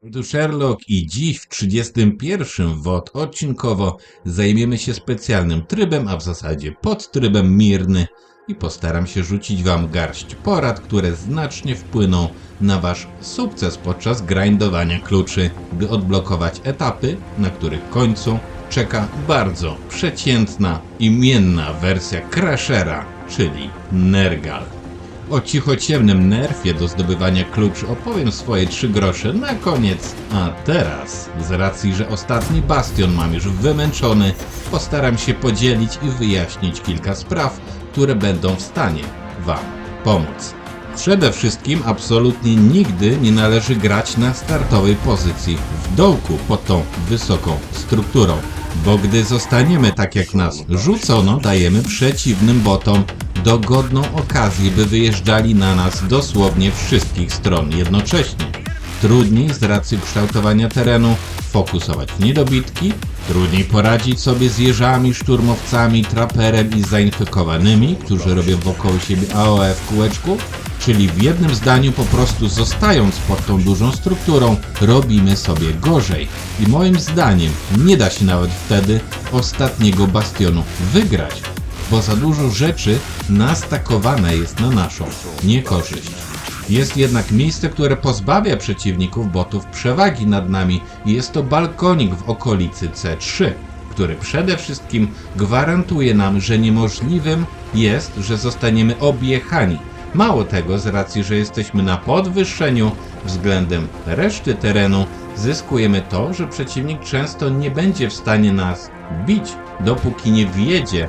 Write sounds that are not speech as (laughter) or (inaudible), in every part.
Tu Sherlock i dziś w 31 WOT odcinkowo zajmiemy się specjalnym trybem, a w zasadzie podtrybem mirny i postaram się rzucić wam garść porad, które znacznie wpłyną na wasz sukces podczas grindowania kluczy, by odblokować etapy, na których końcu czeka bardzo przeciętna, imienna wersja Crashera, czyli Nergal. O cichociemnym nerfie do zdobywania kluczy opowiem swoje trzy grosze na koniec. A teraz, z racji, że ostatni bastion mam już wymęczony, postaram się podzielić i wyjaśnić kilka spraw, które będą w stanie Wam pomóc. Przede wszystkim absolutnie nigdy nie należy grać na startowej pozycji w dołku pod tą wysoką strukturą, bo gdy zostaniemy tak jak nas rzucono, dajemy przeciwnym botom dogodną okazję, by wyjeżdżali na nas dosłownie wszystkich stron jednocześnie. Trudniej z racji kształtowania terenu fokusować niedobitki, trudniej poradzić sobie z jeżami, szturmowcami, traperem i zainfekowanymi, którzy robią wokoło siebie AOE w kółeczku, czyli w jednym zdaniu po prostu zostając pod tą dużą strukturą, robimy sobie gorzej. I moim zdaniem nie da się nawet wtedy ostatniego bastionu wygrać, bo za dużo rzeczy nastakowane jest na naszą niekorzyść. Jest jednak miejsce, które pozbawia przeciwników botów przewagi nad nami i jest to balkonik w okolicy C3, który przede wszystkim gwarantuje nam, że niemożliwym jest, że zostaniemy objechani. Mało tego, z racji, że jesteśmy na podwyższeniu względem reszty terenu, zyskujemy to, że przeciwnik często nie będzie w stanie nas bić, dopóki nie wjedzie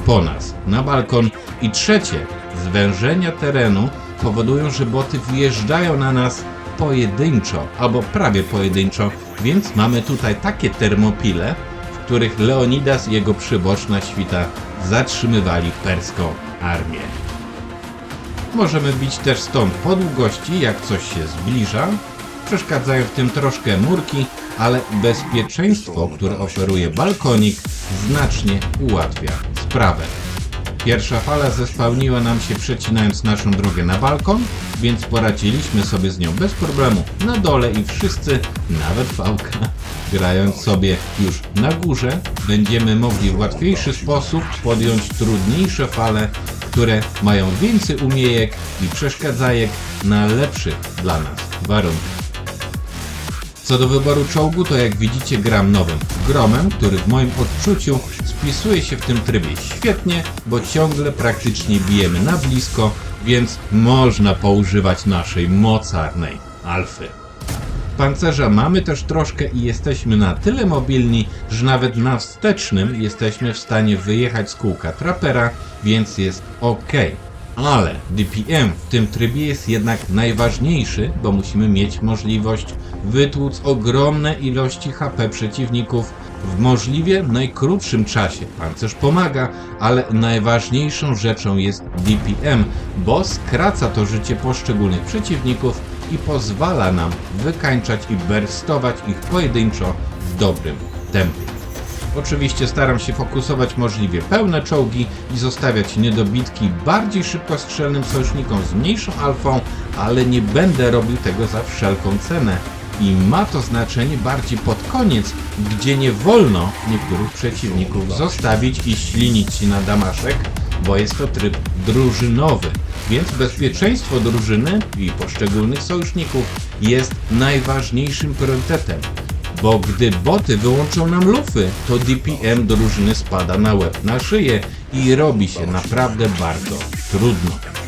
po nas na balkon. I trzecie, zwężenia terenu powodują, że boty wjeżdżają na nas pojedynczo albo prawie pojedynczo, więc mamy tutaj takie termopile, w których Leonidas i jego przyboczna świta zatrzymywali perską armię. Możemy bić też stąd po długości, jak coś się zbliża. Przeszkadzają w tym troszkę murki, ale bezpieczeństwo, które oferuje balkonik, znacznie ułatwia Pierwsza fala zespałniła nam się przecinając naszą drogę na balkon, więc poradziliśmy sobie z nią bez problemu na dole i wszyscy, nawet Fałka, (laughs) grając sobie już na górze, będziemy mogli w łatwiejszy sposób podjąć trudniejsze fale, które mają więcej umiejek i przeszkadzajek na lepszych dla nas warunkach. Co do wyboru czołgu, to jak widzicie gram nowym Gromem, który w moim odczuciu spisuje się w tym trybie świetnie, bo ciągle praktycznie bijemy na blisko, więc można poużywać naszej mocarnej alfy. Pancerza mamy też troszkę i jesteśmy na tyle mobilni, że nawet na wstecznym jesteśmy w stanie wyjechać z kółka trapera, więc jest ok. Ale DPM w tym trybie jest jednak najważniejszy, bo musimy mieć możliwość wytłuc ogromne ilości HP przeciwników w możliwie najkrótszym czasie. Pancerz pomaga, ale najważniejszą rzeczą jest DPM, bo skraca to życie poszczególnych przeciwników i pozwala nam wykańczać i burstować ich pojedynczo w dobrym tempie. Oczywiście staram się fokusować możliwie pełne czołgi i zostawiać niedobitki bardziej szybkostrzelnym sojusznikom z mniejszą alfą, ale nie będę robił tego za wszelką cenę. I ma to znaczenie bardziej pod koniec, gdzie nie wolno niektórych przeciwników zostawić i ślinić się na damaszek, bo jest to tryb drużynowy. Więc bezpieczeństwo drużyny i poszczególnych sojuszników jest najważniejszym priorytetem. Bo gdy boty wyłączą nam lufy, to DPM drużyny spada na łeb na szyję i robi się naprawdę bardzo trudno.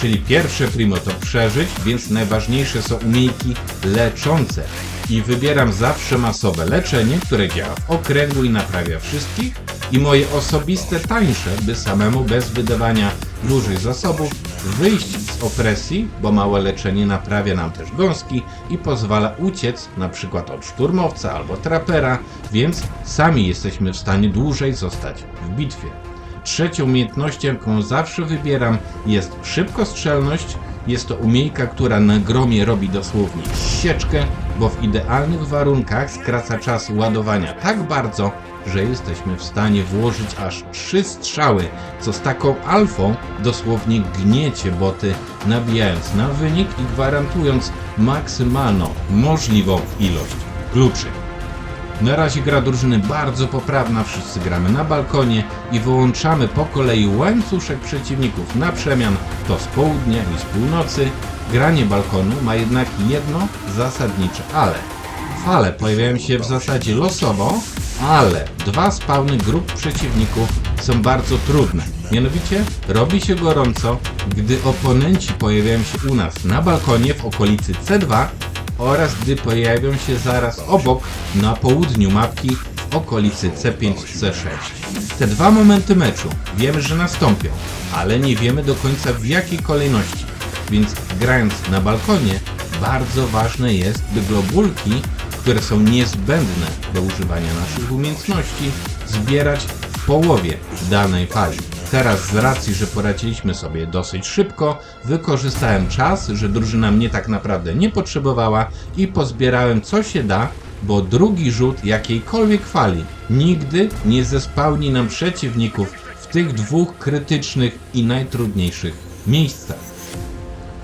Czyli pierwsze primo to przeżyć, więc najważniejsze są umiejki leczące. I wybieram zawsze masowe leczenie, które działa w okręgu i naprawia wszystkich. I moje osobiste tańsze, by samemu bez wydawania dużych zasobów wyjść z opresji, bo małe leczenie naprawia nam też gąski i pozwala uciec na przykład od szturmowca albo trapera, więc sami jesteśmy w stanie dłużej zostać w bitwie. Trzecią umiejętnością, jaką zawsze wybieram, jest szybkostrzelność. Jest to umiejka, która na gromie robi dosłownie sieczkę, bo w idealnych warunkach skraca czas ładowania tak bardzo, że jesteśmy w stanie włożyć aż trzy strzały, co z taką alfą dosłownie gniecie boty, nabijając na wynik i gwarantując maksymalną możliwą ilość kluczy. Na razie gra drużyny bardzo poprawna, wszyscy gramy na balkonie i wyłączamy po kolei łańcuszek przeciwników na przemian, to z południa i z północy. Granie balkonu ma jednak jedno zasadnicze ale. Fale pojawiają się w zasadzie losowo, ale dwa spawny grup przeciwników są bardzo trudne. Mianowicie robi się gorąco, gdy oponenci pojawiają się u nas na balkonie w okolicy C2 oraz gdy pojawią się zaraz obok na południu mapki okolicy C5-C6. Te dwa momenty meczu wiemy, że nastąpią, ale nie wiemy do końca w jakiej kolejności, więc grając na balkonie bardzo ważne jest, by globulki, które są niezbędne do używania naszych umiejętności, zbierać połowie danej fali. Teraz z racji, że poradziliśmy sobie dosyć szybko, wykorzystałem czas, że drużyna mnie tak naprawdę nie potrzebowała i pozbierałem co się da, bo drugi rzut jakiejkolwiek fali nigdy nie zespałni nam przeciwników w tych dwóch krytycznych i najtrudniejszych miejscach.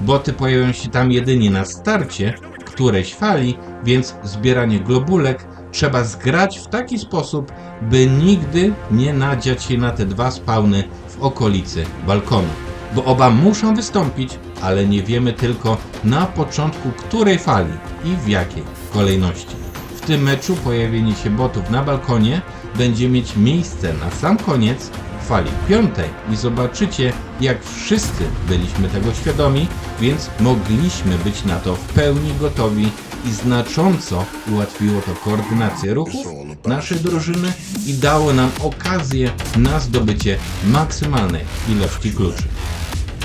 Boty pojawią się tam jedynie na starcie którejś fali, więc zbieranie globulek trzeba zgrać w taki sposób, by nigdy nie nadziać się na te dwa spawny w okolicy balkonu. Bo oba muszą wystąpić, ale nie wiemy tylko na początku której fali i w jakiej kolejności. W tym meczu pojawienie się botów na balkonie będzie mieć miejsce na sam koniec fali piątej i zobaczycie, jak wszyscy byliśmy tego świadomi, więc mogliśmy być na to w pełni gotowi i znacząco ułatwiło to koordynację ruchów naszej drużyny i dało nam okazję na zdobycie maksymalnej ilości kluczy.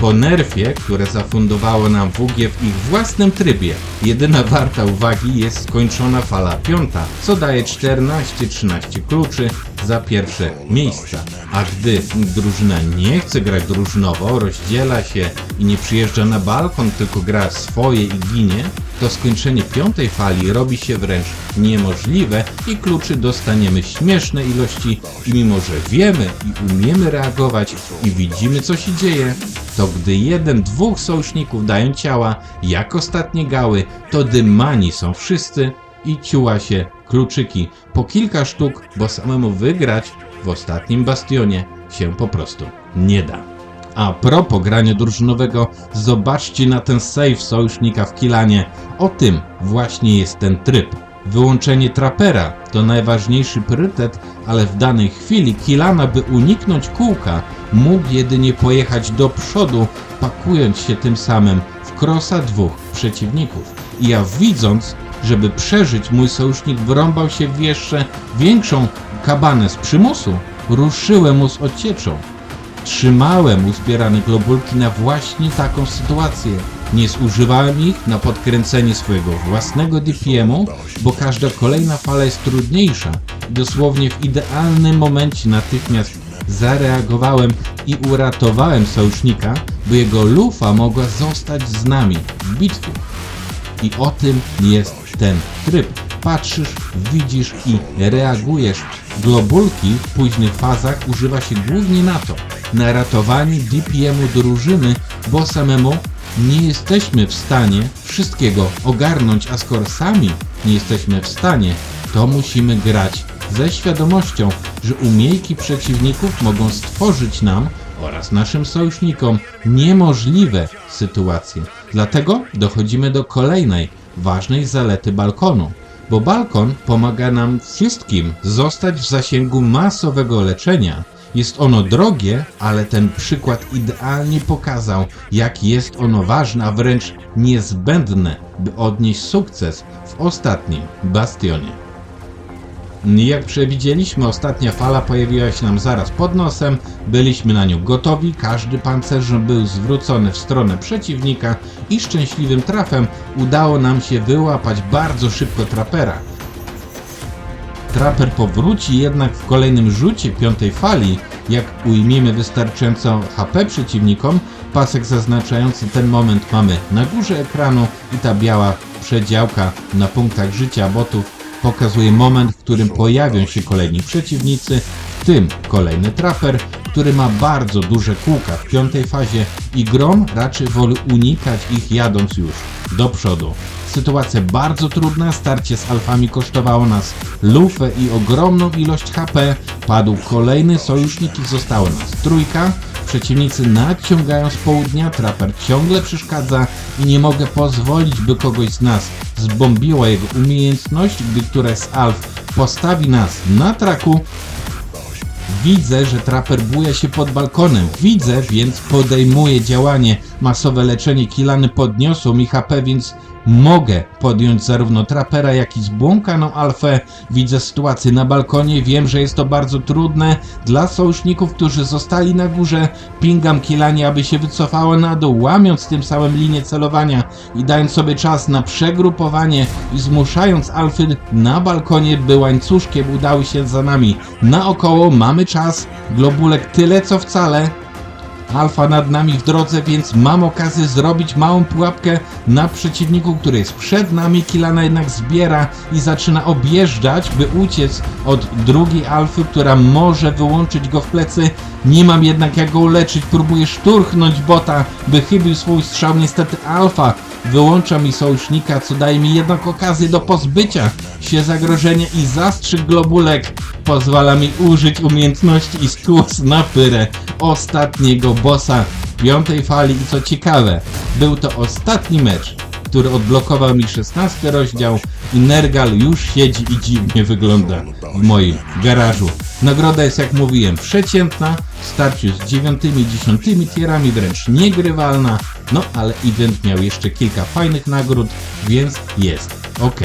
Po nerfie, które zafundowało nam WG w ich własnym trybie, jedyna warta uwagi jest skończona fala piąta, co daje 14-13 kluczy za pierwsze miejsca. A gdy drużyna nie chce grać drużynowo, rozdziela się i nie przyjeżdża na balkon, tylko gra swoje i ginie, to skończenie piątej fali robi się wręcz niemożliwe i kluczy dostaniemy śmieszne ilości i mimo, że wiemy i umiemy reagować i widzimy co się dzieje, to gdy jeden, dwóch sojuszników dają ciała, jak ostatnie gały, to dymani są wszyscy i ciuła się kluczyki po kilka sztuk, bo samemu wygrać w ostatnim bastionie się po prostu nie da. A propos grania drużynowego, zobaczcie na ten save sojusznika w Kilanie. O tym właśnie jest ten tryb. Wyłączenie trapera to najważniejszy priorytet, ale w danej chwili Kilana, by uniknąć kółka, mógł jedynie pojechać do przodu, pakując się tym samym w krosa dwóch przeciwników. I ja widząc, żeby przeżyć, mój sojusznik wrąbał się w jeszcze większą kabanę z przymusu, ruszyłem mu z ocieczą. Trzymałem uzbierane globulki na właśnie taką sytuację. Nie zużywałem ich na podkręcenie swojego własnego DPM-u, bo każda kolejna fala jest trudniejsza. Dosłownie w idealnym momencie natychmiast zareagowałem i uratowałem sojusznika, by jego lufa mogła zostać z nami w bitwie. I o tym jest ten tryb. Patrzysz, widzisz i reagujesz. Globulki w późnych fazach używa się głównie na to, na ratowanie DPM-u drużyny, bo samemu nie jesteśmy w stanie wszystkiego ogarnąć, a skoro sami nie jesteśmy w stanie, to musimy grać ze świadomością, że umiejki przeciwników mogą stworzyć nam oraz naszym sojusznikom niemożliwe sytuacje. Dlatego dochodzimy do kolejnej ważnej zalety balkonu, bo balkon pomaga nam wszystkim zostać w zasięgu masowego leczenia. Jest ono drogie, ale ten przykład idealnie pokazał, jak jest ono ważne, a wręcz niezbędne, by odnieść sukces w ostatnim bastionie. Jak przewidzieliśmy, ostatnia fala pojawiła się nam zaraz pod nosem. Byliśmy na nią gotowi, każdy pancerz był zwrócony w stronę przeciwnika i szczęśliwym trafem udało nam się wyłapać bardzo szybko trapera. Traper powróci jednak w kolejnym rzucie piątej fali, jak ujmiemy wystarczająco HP przeciwnikom. Pasek zaznaczający ten moment mamy na górze ekranu i ta biała przedziałka na punktach życia botów pokazuje moment, w którym pojawią się kolejni przeciwnicy, w tym kolejny traper, który ma bardzo duże kółka w piątej fazie i Grom raczej woli unikać ich jadąc już do przodu Sytuacja bardzo trudna, starcie z alfami kosztowało nas lufę i ogromną ilość HP. Padł kolejny sojusznik i została nas trójka. Przeciwnicy nadciągają z południa, traper ciągle przeszkadza i nie mogę pozwolić, by kogoś z nas zbombiła jego umiejętność, gdy któraś z alf postawi nas na traku, Widzę, że traper buja się pod balkonem. Widzę, więc podejmuję działanie. Masowe leczenie kilany podniosło mi HP, więc mogę podjąć zarówno trapera, jak i zbłąkaną alfę. Widzę sytuację na balkonie. Wiem, że jest to bardzo trudne dla sojuszników, którzy zostali na górze. Pingam kilanie, aby się wycofała na dół, łamiąc tym samym linię celowania i dając sobie czas na przegrupowanie i zmuszając alfy na balkonie, by łańcuszkiem udały się za nami. Naokoło mamy czas. Globulek tyle co wcale. Alfa nad nami w drodze, więc mam okazję zrobić małą pułapkę na przeciwniku, który jest przed nami. Kilana jednak zbiera i zaczyna objeżdżać, by uciec od drugiej alfy, która może wyłączyć go w plecy. Nie mam jednak jak go uleczyć. Próbuję szturchnąć bota, by chybił swój strzał. Niestety alfa wyłącza mi sojusznika, co daje mi jednak okazję do pozbycia się zagrożenia i zastrzyk globulek pozwala mi użyć umiejętności i stłuc na pyrę ostatniego bossa piątej fali i co ciekawe, był to ostatni mecz, który odblokował mi 16 rozdział i Nergal już siedzi i dziwnie wygląda w moim garażu. Nagroda jest jak mówiłem przeciętna, w starciu z dziewiątymi, dziesiątymi tierami wręcz niegrywalna, no ale event miał jeszcze kilka fajnych nagród, więc jest ok.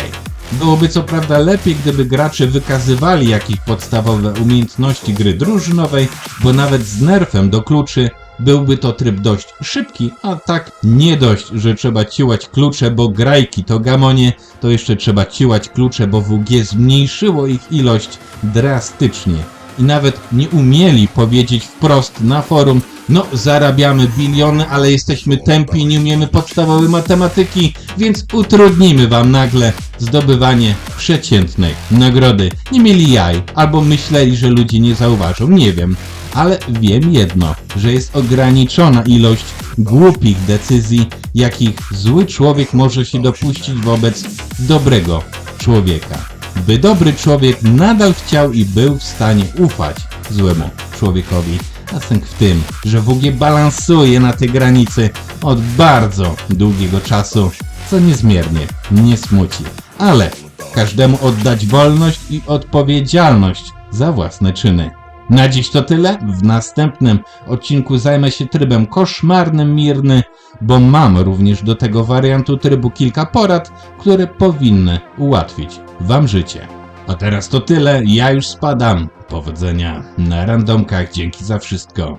Byłoby co prawda lepiej, gdyby gracze wykazywali jakieś podstawowe umiejętności gry drużynowej, bo nawet z nerfem do kluczy byłby to tryb dość szybki, a tak nie dość, że trzeba ciłać klucze, bo grajki to gamonie, to jeszcze trzeba ciłać klucze, bo WG zmniejszyło ich ilość drastycznie. I nawet nie umieli powiedzieć wprost na forum, no zarabiamy biliony, ale jesteśmy tępi i nie umiemy podstawowej matematyki, więc utrudnimy wam nagle zdobywanie przeciętnej nagrody. Nie mieli jaj, albo myśleli, że ludzie nie zauważą, nie wiem. Ale wiem jedno, że jest ograniczona ilość głupich decyzji, jakich zły człowiek może się dopuścić wobec dobrego człowieka. By dobry człowiek nadal chciał i był w stanie ufać złemu człowiekowi. A sęk w tym, że WG balansuje na tej granicy od bardzo długiego czasu, co niezmiernie mnie smuci. Ale każdemu oddać wolność i odpowiedzialność za własne czyny. Na dziś to tyle. W następnym odcinku zajmę się trybem koszmarnym mirny, bo mam również do tego wariantu trybu kilka porad, które powinny ułatwić Wam życie. A teraz to tyle. Ja już spadam. Powodzenia na randomkach. Dzięki za wszystko.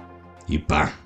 I pa.